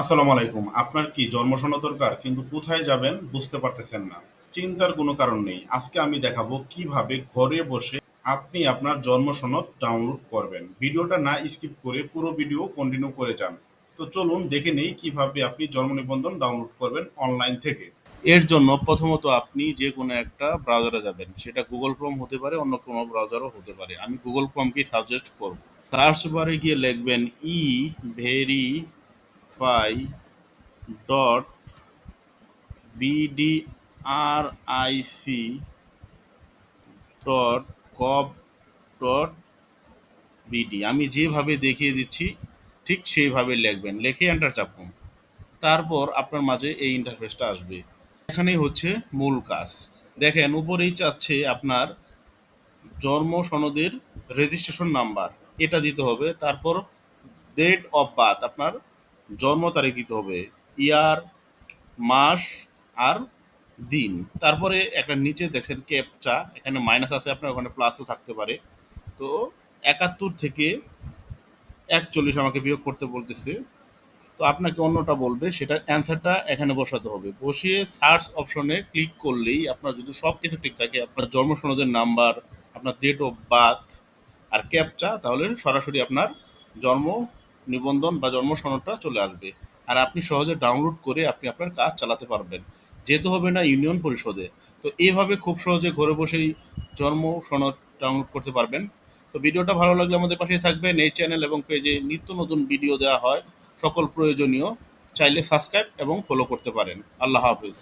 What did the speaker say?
আসসালামু আলাইকুম। আপনার কি জন্ম সনদ দরকার? কিন্তু কোথায় যাবেন বুঝতে পারতেছেন না। চিন্তার কোনো কারণ নেই। আজকে আমি দেখাবো কীভাবে ঘরে বসে আপনি আপনার জন্ম সনদ ডাউনলোড করবেন। ভিডিওটা না স্কিপ করে পুরো ভিডিও কন্টিনিউ করে যান। তো চলুন দেখে নেই কীভাবে আপনি জন্ম নিবন্ধন ডাউনলোড করবেন অনলাইন থেকে। এর জন্য প্রথমত আপনি যে কোনো একটা ব্রাউজারে যাবেন। সেটা গুগল ক্রোম হতে পারে, অন্য কোনো ব্রাউজারও হতে পারে। আমি গুগল ক্রোমকেই সাজেস্ট করব। সার্চ বারে গিয়ে লিখবেন e verify dot BDRIC dot gov dot BD আমি যেভাবে দেখিয়ে দিচ্ছি, ঠিক সেইভাবে লিখবেন। লিখে এন্টার চাপুন। তারপর আপনার মাঝে এই ইন্টারফেসটা আসবে। এখানেই হচ্ছে মূল কাজ। দেখেন, উপরেই চাচ্ছে আপনার জন্ম সনদের রেজিস্ট্রেশন নাম্বার এটা দিতে হবে। তারপর ডেট অফ বার্থ আপনার জন্ম তারিখ দিতে হবে, ইয়ার, মাস আর দিন। তারপরে একটা নিচে দেখছেন ক্যাপচা এখানে মাইনাস আছে, আপনার ওখানে প্লাসও থাকতে পারে। তো একাত্তর থেকে একচল্লিশ আমাকে বিয়োগ করতে বলতেছে। তো আপনাকে অন্যটা বলবে, সেটার অ্যান্সারটা এখানে বসাতে হবে। বসিয়ে সার্চ অপশনে ক্লিক করলেই আপনার যদি সব কিছু ঠিক থাকে, আপনার জন্ম সনদের নাম্বার আপনার ডেট অফ বার্থ আর ক্যাপচা তাহলে সরাসরি আপনার জন্ম নিবন্ধন বা জন্ম সনদটা চলে আসবে। আর আপনি সহজে ডাউনলোড করে আপনি আপনার কাজ চালাতে পারবেন। যেতে হবে না ইউনিয়ন পরিষদে, তো এইভাবে খুব সহজে ঘরে বসেই জন্ম সনদ ডাউনলোড করতে পারবেন। তো ভিডিওটা ভালো লাগলে আমাদের পাশে থাকবেন। এই চ্যানেল এবং পেজে নিত্য নতুন ভিডিও দেওয়া হয়। সকল প্রয়োজনীয়। চাইলে সাবস্ক্রাইব এবং ফলো করতে পারেন। আল্লাহ হাফিজ।